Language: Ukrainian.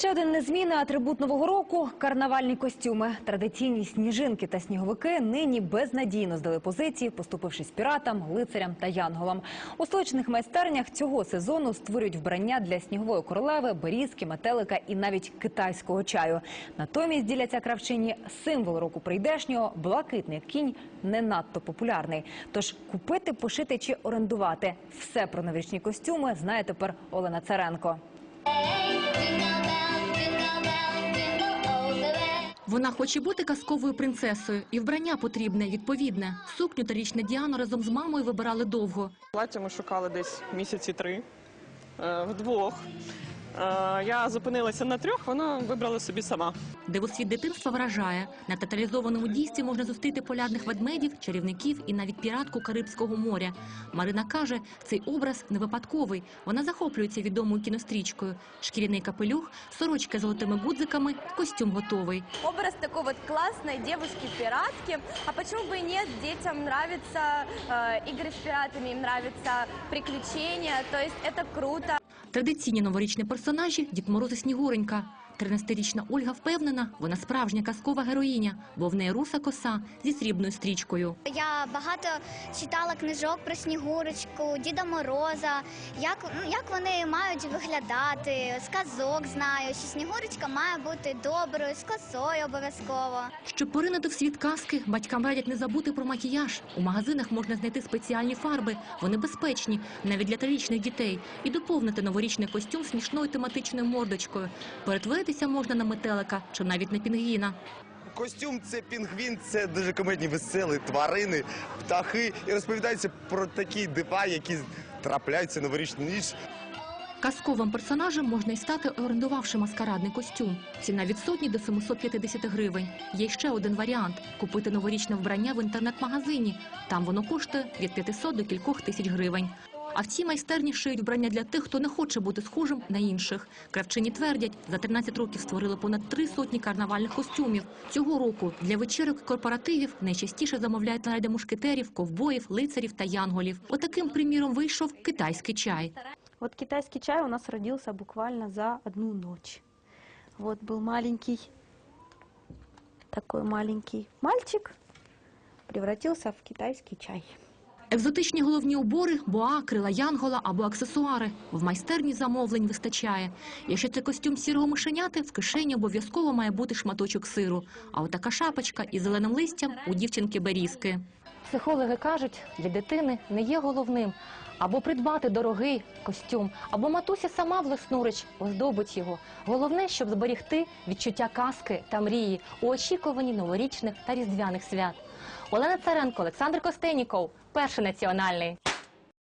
Ще один незмінний атрибут нового року карнавальні костюми. Традиційні сніжинки та сніговики нині безнадійно здали позиції, поступившись піратам, лицарям та янголам. У столичних майстернях цього сезону створюють вбрання для снігової королеви, берізки, метелика і навіть китайського чаю. Натомість діляться кравчині символ року прийдешнього блакитний кінь не надто популярний. Тож купити, пошити чи орендувати все про новорічні костюми знає тепер Олена Царенко. Вона хоче бути казковою принцесою, і вбрання потрібне, відповідне. Сукню та річне Діану разом з мамою вибирали довго. Плаття ми шукали десь місяці три е, вдвох. Е, Я зупинилася на трьох, вона вибрала собі сама. Дивосвіт дитинства вражає. На театралізованому дійстві можна зустріти полярних ведмедів, чарівників і навіть піратку Карибського моря. Марина каже, цей образ не випадковий. Вона захоплюється відомою кінострічкою. Шкіряний капелюх, сорочка з золотими гудзиками, костюм готовий. образ такой вот классной девушки-пиратки. А почему бы и нет? Детям нравятся э, игры с пиратами, им нравятся приключения. То есть это круто. Традиційні новорічні персонажі Дід Мороз і Снігуренька. 13-річна Ольга впевнена, вона справжня казкова героїня, бо в неї руса коса зі срібною стрічкою. Я багато читала книжок про Снігурочку, Діда Мороза, як, ну, як вони мають виглядати, з казок знаю, що Снігурочка має бути доброю, з косою обов'язково. Щоб поринути в світ казки, батькам радять не забути про макіяж. У магазинах можна знайти спеціальні фарби. Вони безпечні, навіть для трирічних дітей. І доповнити новорічний костюм смішною тематичною мордочкою. Перетворитися можна на метелика чи навіть на пінгвіна. Костюм це пінгвін, це дуже комедні, веселі тварини, птахи. І розповідається про такі дива, які трапляються новорічну ніч. Казковим персонажем можна й стати, орендувавши маскарадний костюм. Ціна від сотні до 750 гривень. Є ще один варіант – купити новорічне вбрання в інтернет-магазині. Там воно коштує від 500 до кількох тисяч гривень. А в цій майстерні шиють вбрання для тих, хто не хоче бути схожим на інших. Кравчині твердять, за 13 років створили понад три сотні карнавальних костюмів. Цього року для вечірок корпоративів найчастіше замовляють наряди мушкетерів, ковбоїв, лицарів та янголів. Отаким, приміром, вийшов китайський чай. Вот китайский чай у нас родился буквально за одну ночь. Вот был маленький, такой маленький мальчик, превратился в китайский чай. Екзотичні головні убори, боа, крила янгола або аксесуари. В майстерні замовлень вистачає. Якщо це костюм сірого мишеняти, в кишені обов'язково має бути шматочок сиру. А отака шапочка із зеленим листям у дівчинки Берізки. Психологи кажуть, для дитини не є головним або придбати дорогий костюм, або матуся сама власноруч оздобить його. Головне, щоб зберігти відчуття казки та мрії у очікуванні новорічних та різдвяних свят. Олена Царенко, Олександр Костеніков, перший національний.